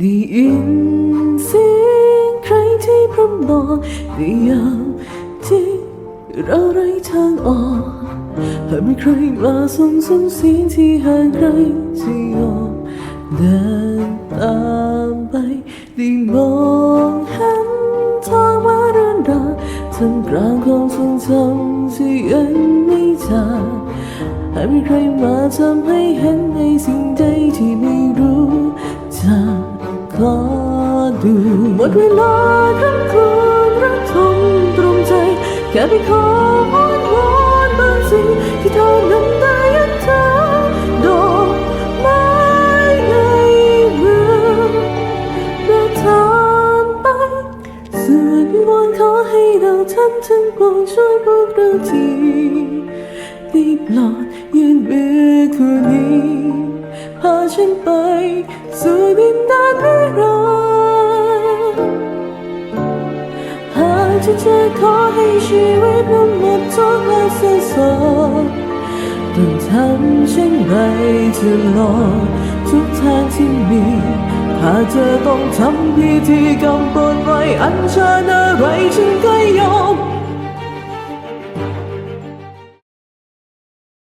ได้ยินเสียงใครที่พร่ำบอกในยามที่เราไร้ทางออกหากมีใครมาส่งส่งเสียงที่ห่างไกลที่ยอมเดินตามไปได้มองเห็นทางมาเรื่อนรางท่ามกลางความทรงจำที่ยังไม่จางหากมีใครมาทำให้เห็นในสิ่งใดที่ ดูหมดเวลาทั้งคืนรักทมตรงใจ แค่ไปขออ้อนวอนบางสิ่งที่เท่านั้นได้ยันเธอดอกไม้ในเมืองเดินทางไปส่วนวิวอนขอให้เราท่านทั้งปวงช่วยพวกเราทีได้ปลอดยืนมือคู่นี้พาฉันไปสู่ จะเจอขอให้ชีวิตนั้นหมดทุกข์และสิ้นสุดต้องทำเช่นไรจะรอทุกทางที่มีถ้าเธอต้องทำพิธีกรรมบนไว้อัญเชิญอะไรฉัน